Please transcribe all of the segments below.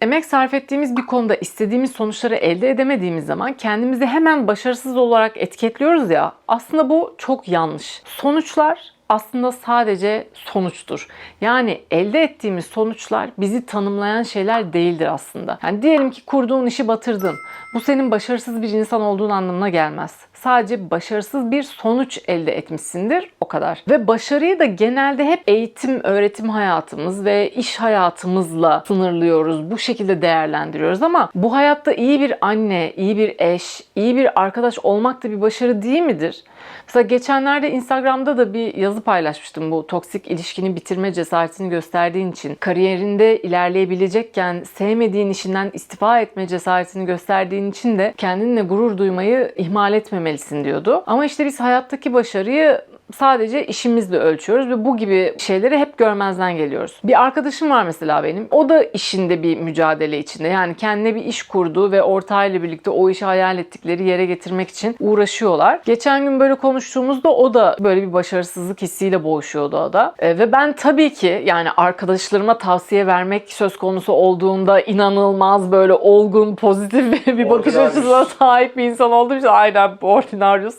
Emek sarf ettiğimiz bir konuda istediğimiz sonuçları elde edemediğimiz zaman kendimizi hemen başarısız olarak etiketliyoruz ya. Aslında bu çok yanlış. Sonuçlar aslında sadece sonuçtur. Yani elde ettiğimiz sonuçlar bizi tanımlayan şeyler değildir aslında. Yani diyelim ki kurduğun işi batırdın. Bu senin başarısız bir insan olduğun anlamına gelmez. Sadece başarısız bir sonuç elde etmişsindir o kadar. Ve başarıyı da genelde hep eğitim, öğretim hayatımız ve iş hayatımızla sınırlıyoruz. Bu şekilde değerlendiriyoruz ama bu hayatta iyi bir anne, iyi bir eş, iyi bir arkadaş olmak da bir başarı değil midir? Mesela geçenlerde Instagram'da da bir yazı paylaşmıştım bu toksik ilişkini bitirme cesaretini gösterdiğin için. Kariyerinde ilerleyebilecekken sevmediğin işinden istifa etme cesaretini gösterdiğin için de kendinle gurur duymayı ihmal etmemelisin diyordu. Ama işte biz hayattaki başarıyı sadece işimizle ölçüyoruz ve bu gibi şeyleri hep görmezden geliyoruz. Bir arkadaşım var mesela benim. O da işinde bir mücadele içinde. Yani kendine bir iş kurdu ve ortağıyla birlikte o işi hayal ettikleri yere getirmek için uğraşıyorlar. Geçen gün böyle konuştuğumuzda o da böyle bir başarısızlık hissiyle boğuşuyordu o da. E, ve ben tabii ki yani arkadaşlarıma tavsiye vermek söz konusu olduğunda inanılmaz böyle olgun, pozitif bir bakış açısına sahip bir insan olduğum için aynen ordinaryus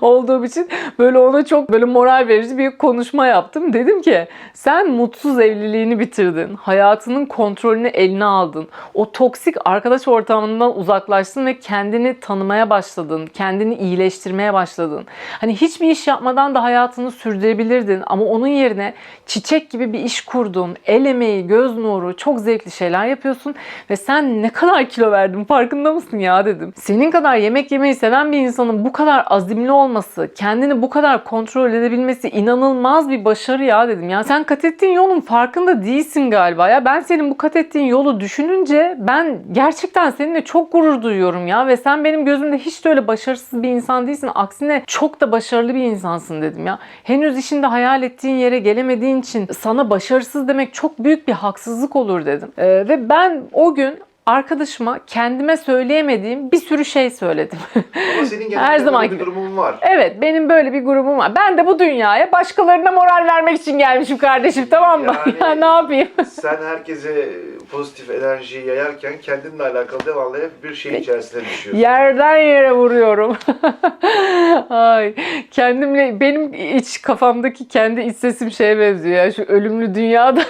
olduğum için böyle ona çok böyle moral verici bir konuşma yaptım. Dedim ki sen mutsuz evliliğini bitirdin. Hayatının kontrolünü eline aldın. O toksik arkadaş ortamından uzaklaştın ve kendini tanımaya başladın. Kendini iyileştirmeye başladın. Hani hiçbir iş yapmadan da hayatını sürdürebilirdin ama onun yerine çiçek gibi bir iş kurdun. El emeği, göz nuru, çok zevkli şeyler yapıyorsun ve sen ne kadar kilo verdin farkında mısın ya dedim. Senin kadar yemek yemeyi seven bir insanın bu kadar azimli olması, kendini bu kadar kontrol edebilmesi inanılmaz bir başarı ya dedim. Ya sen kat ettiğin yolun farkında değilsin galiba ya. Ben senin bu kat ettiğin yolu düşününce ben gerçekten seninle çok gurur duyuyorum ya ve sen benim gözümde hiç de öyle başarısız bir insan değilsin. Aksine çok da başarılı bir insansın dedim ya. Henüz işinde hayal ettiğin yere gelemediğin için sana başarısız demek çok büyük bir haksızlık olur dedim. Ee, ve ben o gün arkadaşıma kendime söyleyemediğim bir sürü şey söyledim. Ama senin Her zamanki bir durumun var. Evet benim böyle bir grubum var. Ben de bu dünyaya başkalarına moral vermek için gelmişim kardeşim tamam mı? Yani- Ya ne yapayım? Sen herkese pozitif enerjiyi yayarken kendinle alakalı devamlı hep bir şey içerisine düşüyorsun. Yerden yere vuruyorum. Ay kendimle benim iç kafamdaki kendi iç sesim şeye benziyor ya şu ölümlü dünyada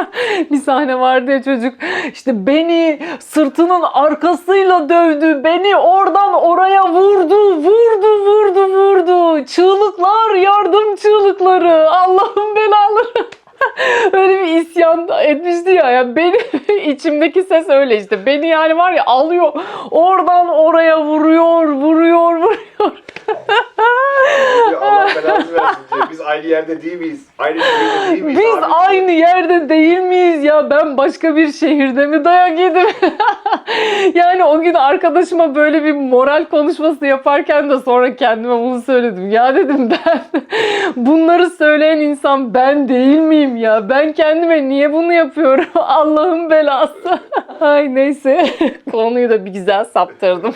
bir sahne vardı ya çocuk işte beni sırtının arkasıyla dövdü beni oradan oraya vurdu vurdu vurdu vurdu çığlıklar yardım çığlıkları Allah'ım belaları öyle bir isyan etmişti ya. ya benim içimdeki ses öyle işte. Beni yani var ya alıyor. Oradan oraya vuruyor, vuruyor, vuruyor. Ya Allah belanı versin diye. Biz aynı yerde değil miyiz? Aynı şehirde değil miyiz? Biz abi? aynı yerde değil miyiz ya? Ben başka bir şehirde mi dayak yedim? yani o gün arkadaşıma böyle bir moral konuşması yaparken de sonra kendime bunu söyledim. Ya dedim ben bunları söyleyen insan ben değil miyim ya? Ben kendime niye bunu yapıyorum? Allah'ın belası. Ay neyse konuyu da bir güzel saptırdım.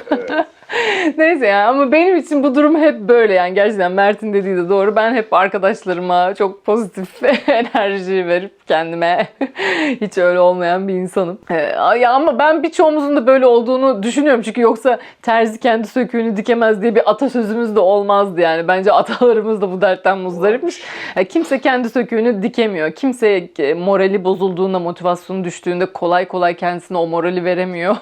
Neyse ya ama benim için bu durum hep böyle yani gerçekten Mert'in dediği de doğru. Ben hep arkadaşlarıma çok pozitif enerji verip kendime hiç öyle olmayan bir insanım. Ee, ya ama ben birçoğumuzun da böyle olduğunu düşünüyorum. Çünkü yoksa terzi kendi söküğünü dikemez diye bir atasözümüz de olmazdı yani. Bence atalarımız da bu dertten muzdaripmiş. Yani kimse kendi söküğünü dikemiyor. Kimse e, morali bozulduğunda, motivasyonu düştüğünde kolay kolay kendisine o morali veremiyor.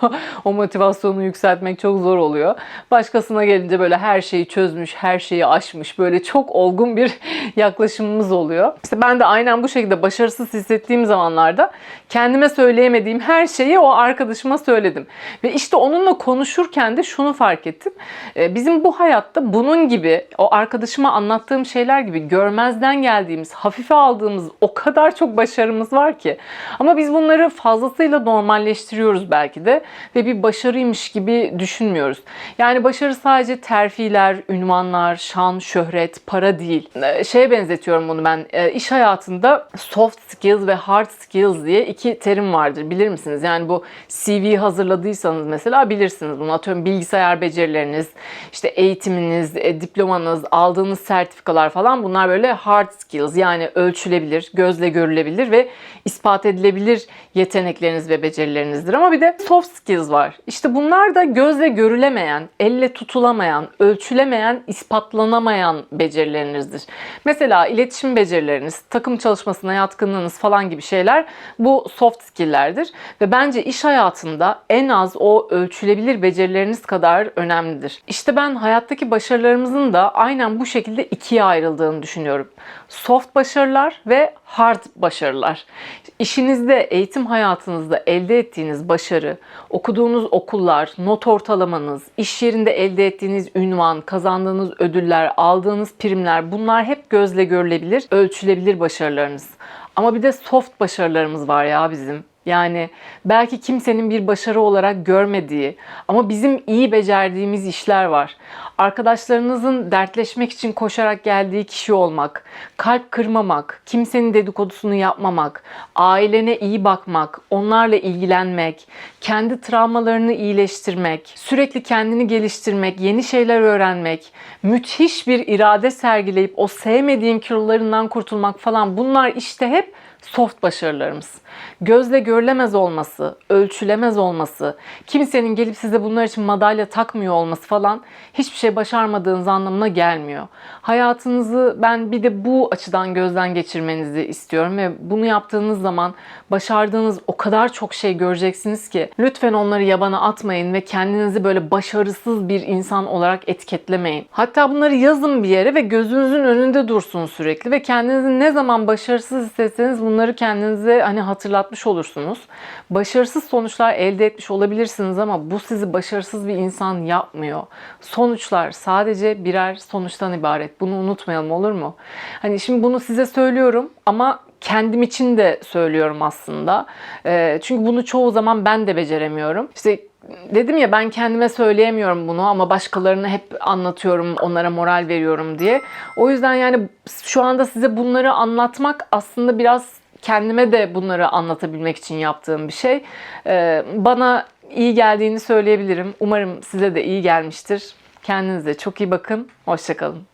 o motivasyonu yükseltmek çok zor oluyor. Başkasına gelince böyle her şeyi çözmüş, her şeyi aşmış. Böyle çok olgun bir yaklaşımımız oluyor. İşte ben de aynen bu şekilde başarısız hissettiğim zamanlarda kendime söyleyemediğim her şeyi o arkadaşıma söyledim. Ve işte onunla konuşurken de şunu fark ettim. Ee, Bizim bu hayatta bunun gibi o arkadaşıma anlattığım şeyler gibi görmezden geldiğimiz, hafife aldığımız o kadar çok başarımız var ki. Ama biz bunları fazlasıyla normalleştiriyoruz belki de ve bir başarıymış gibi düşünmüyoruz. Yani başarı sadece terfiler, ünvanlar, şan, şöhret, para değil. Ee, Şeye benzetiyorum bunu ben. Ee, İş hayatında soft skills ve hard skills diye iki terim vardır. Bilir misiniz? Yani bu CV hazırladıysanız mesela bilirsiniz bunu. Atıyorum bilgisayar becerileriniz, işte eğitiminiz, e, diplomanız, aldığınız sertifikalar falan bunlar böyle hard skills yani ölçülebilir, gözle görülebilir ve ispat edilebilir yetenekleriniz ve becerilerinizdir. Ama bir de soft skills var. İşte bunlar da gözle görülemeyen, elle tutulamayan, ölçülemeyen, ispatlanamayan becerilerinizdir. Mesela iletişim becerileriniz, takım çalışmasına yatkınlığınız falan gibi şeyler bu soft skill'lerdir. Ve bence iş hayatında en az o ölçülebilir becerileriniz kadar önemlidir. İşte ben hayattaki başarılarımızın da aynen bu şekilde ikiye ayrıldığını düşünüyorum. Soft başarılar ve hard başarılar. İşinizde, eğitim hayatınızda elde ettiğiniz başarı, okuduğunuz okullar, not ortalamanız, iş yerinde elde ettiğiniz ünvan, kazandığınız ödüller, aldığınız primler bunlar hep gözle görülebilir, ölçülebilir başarılarınız. Ama bir de soft başarılarımız var ya bizim. Yani belki kimsenin bir başarı olarak görmediği ama bizim iyi becerdiğimiz işler var. Arkadaşlarınızın dertleşmek için koşarak geldiği kişi olmak, kalp kırmamak, kimsenin dedikodusunu yapmamak, ailene iyi bakmak, onlarla ilgilenmek, kendi travmalarını iyileştirmek, sürekli kendini geliştirmek, yeni şeyler öğrenmek, müthiş bir irade sergileyip o sevmediğin kilolarından kurtulmak falan bunlar işte hep soft başarılarımız. Gözle görülemez olması, ölçülemez olması, kimsenin gelip size bunlar için madalya takmıyor olması falan hiçbir şey başarmadığınız anlamına gelmiyor. Hayatınızı ben bir de bu açıdan gözden geçirmenizi istiyorum ve bunu yaptığınız zaman başardığınız o kadar çok şey göreceksiniz ki lütfen onları yabana atmayın ve kendinizi böyle başarısız bir insan olarak etiketlemeyin. Hatta bunları yazın bir yere ve gözünüzün önünde dursun sürekli ve kendinizi ne zaman başarısız hissetseniz bunları kendinize hani hatırlatmış olursunuz. Başarısız sonuçlar elde etmiş olabilirsiniz ama bu sizi başarısız bir insan yapmıyor. Sonuçlar sadece birer sonuçtan ibaret. Bunu unutmayalım olur mu? Hani şimdi bunu size söylüyorum ama kendim için de söylüyorum aslında. Ee, çünkü bunu çoğu zaman ben de beceremiyorum. İşte dedim ya ben kendime söyleyemiyorum bunu ama başkalarına hep anlatıyorum, onlara moral veriyorum diye. O yüzden yani şu anda size bunları anlatmak aslında biraz kendime de bunları anlatabilmek için yaptığım bir şey. Ee, bana iyi geldiğini söyleyebilirim. Umarım size de iyi gelmiştir. Kendinize çok iyi bakın. Hoşçakalın.